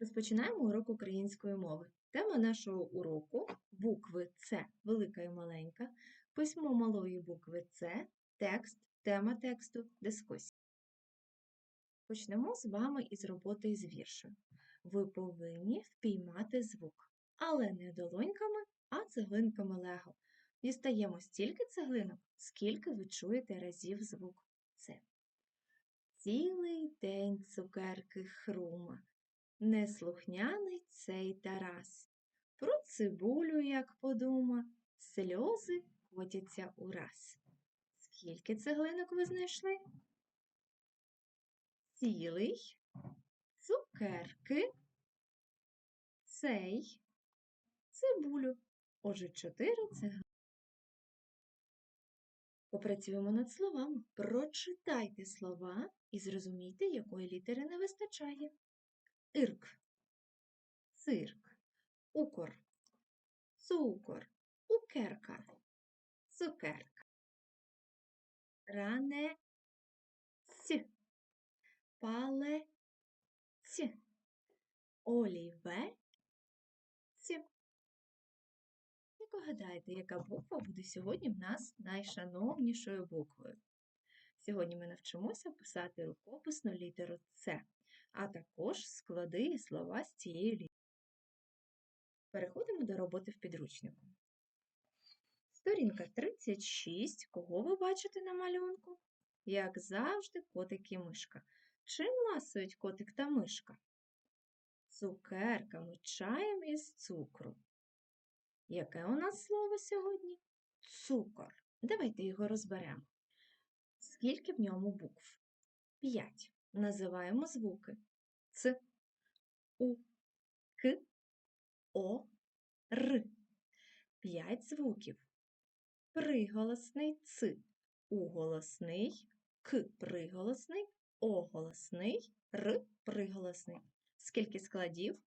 Розпочинаємо урок української мови. Тема нашого уроку букви С велика і маленька, письмо малої букви С, текст, тема тексту, дискусія. Почнемо з вами із роботи з віршем. Ви повинні впіймати звук, але не долоньками, а цеглинками лего. Дістаємо стільки цеглинок, скільки ви чуєте разів звук С. Цілий день цукерки хрума. Неслухняний цей Тарас. Про цибулю, як подума, сльози котяться ураз. Скільки цеглинок ви знайшли? Цілий, цукерки, цей, цибулю. Отже, чотири цеглинки. Попрацюємо над словами. Прочитайте слова і зрозумійте, якої літери не вистачає. Ірк, цирк, укор, цукор, укерка, цукерка. Ране ць, пале ць, оліве ць. Як ви гадаєте, яка буква буде сьогодні в нас найшановнішою буквою? Сьогодні ми навчимося писати рукописну літеру С, а також склади і слова з цією літерою. Переходимо до роботи в підручнику. Сторінка 36. Кого ви бачите на малюнку? Як завжди, котик і мишка. Чим ласують котик та мишка? Цукерками, чаєм із цукру. Яке у нас слово сьогодні? Цукор. Давайте його розберемо. Скільки в ньому букв? П'ять. Називаємо звуки Ц, У, К, О, Р. П'ять звуків. Приголосний Ц, уголосний, К приголосний, Оголосний, Р приголосний. Скільки складів?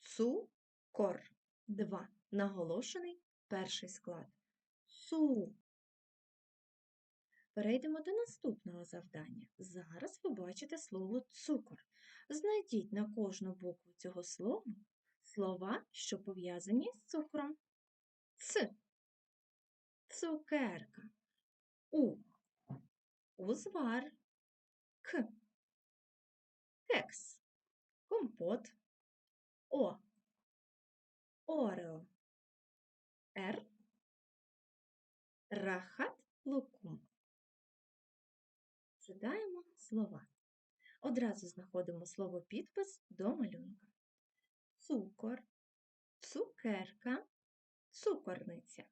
Цукор. Два. Наголошений перший склад. Цу. Перейдемо до наступного завдання. Зараз ви бачите слово цукор. Знайдіть на кожну букву цього слова слова, що пов'язані з цукром. Ц. Цукерка. У. Узвар. К. Кекс. Компот. О. Орео. Р. Рахат лукум. Читаємо слова. Одразу знаходимо слово підпис до малюнка. Цукор, цукерка, цукорниця,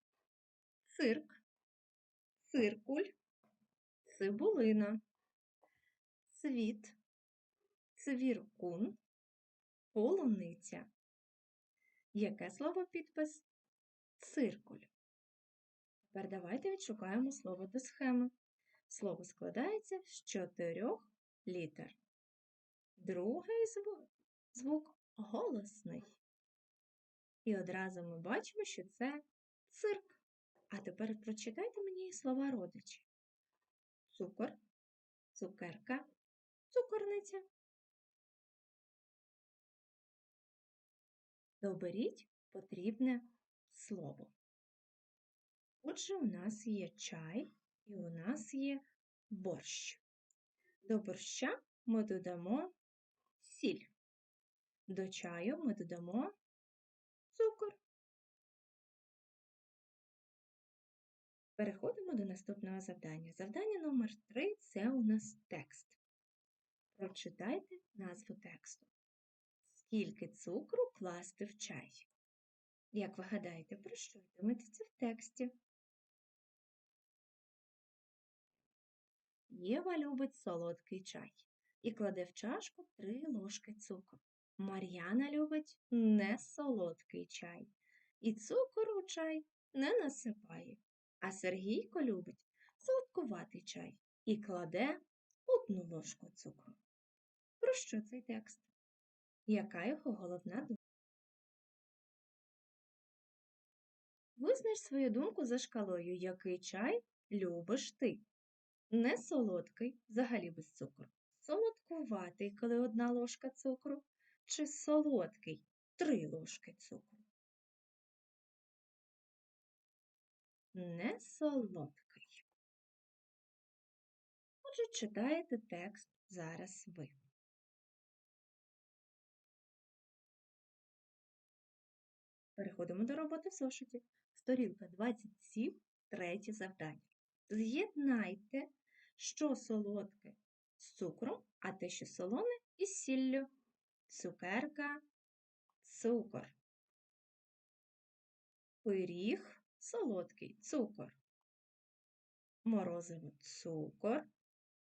цирк, циркуль, цибулина, цвіт, цвіркун, полуниця. Яке слово підпис? Циркуль. Тепер давайте відшукаємо слово до схеми. Слово складається з чотирьох літер. Другий звук, звук голосний. І одразу ми бачимо, що це цирк. А тепер прочитайте мені слова родичі. Цукор, цукерка, цукорниця. Доберіть потрібне слово. Отже, у нас є чай і у нас є борщ. До борща ми додамо сіль. До чаю ми додамо цукор. Переходимо до наступного завдання. Завдання номер 3 це у нас текст. Прочитайте назву тексту. Скільки цукру класти в чай? Як ви гадаєте, про що йтиметься в тексті? Єва любить солодкий чай і кладе в чашку три ложки цукру. Мар'яна любить несолодкий чай і цукор у чай не насипає. А Сергійко любить солодкуватий чай і кладе одну ложку цукру. Про що цей текст? Яка його головна думка? Визнач свою думку за шкалою, який чай любиш ти. Не солодкий, взагалі без цукру. Солодкуватий, коли одна ложка цукру. чи солодкий? Три ложки цукру. Не солодкий. Отже, читаєте текст зараз ви. Переходимо до роботи в зошиті. Сторінка 27, третє завдання. З'єднайте, що солодке з цукром, а те, що солоне, із сіллю. Цукерка, цукор. Пиріг солодкий цукор. Морозиво цукор,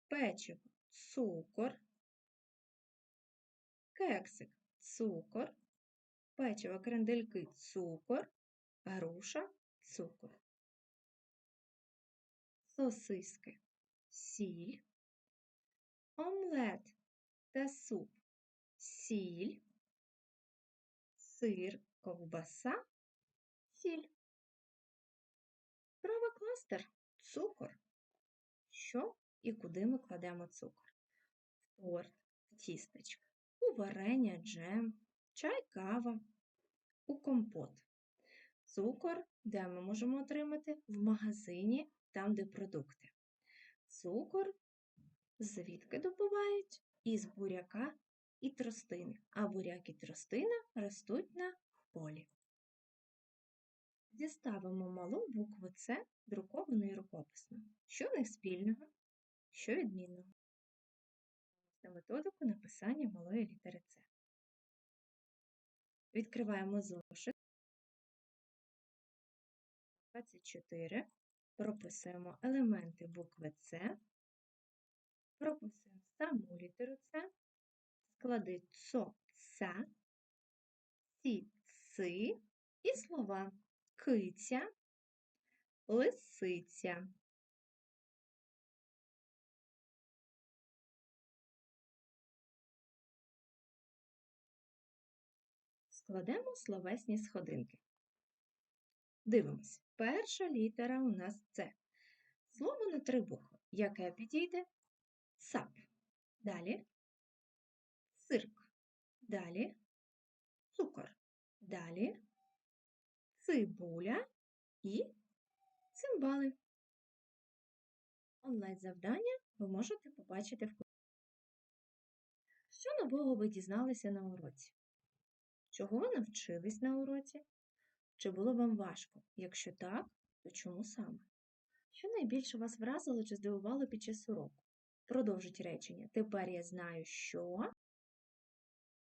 печиво цукор, кексик цукор, печиво крендельки цукор, груша цукор. Сосиски сіль, омлет та суп сіль, сир, ковбаса, сіль. Справа кластер цукор. Що і куди ми кладемо цукор? В торт, в тістечка, у варення, джем, чай, кава, у компот. Цукор, де ми можемо отримати? В магазині, там, де продукти. Цукор звідки добувають? Із буряка і тростини, а буряк і тростина ростуть на полі. Зіставимо малу букву С друковану і рукописно. Що в них спільного, що відмінного? Це методику написання малої літери С. Відкриваємо зошит. 24. Прописуємо елементи букви С. Прописуємо саму літеру С. Склади ЦО, СА, СІ, СИ і слова киця, лисиця. Складемо словесні сходинки. Дивимось. Перша літера у нас С. Слово на три букви. Яке підійде? САП. Далі цирк. Далі цукор. Далі цибуля і цимбали. Онлайн-завдання ви можете побачити в Що нового ви дізналися на уроці? Чого ви навчились на уроці? Чи було вам важко? Якщо так, то чому саме? Що найбільше вас вразило чи здивувало під час уроку? Продовжить речення. Тепер я знаю, що.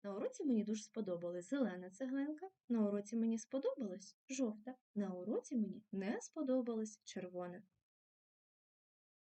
На уроці мені дуже сподобалась зелена цеглинка, на уроці мені сподобалась жовта, на уроці мені не сподобалась червона.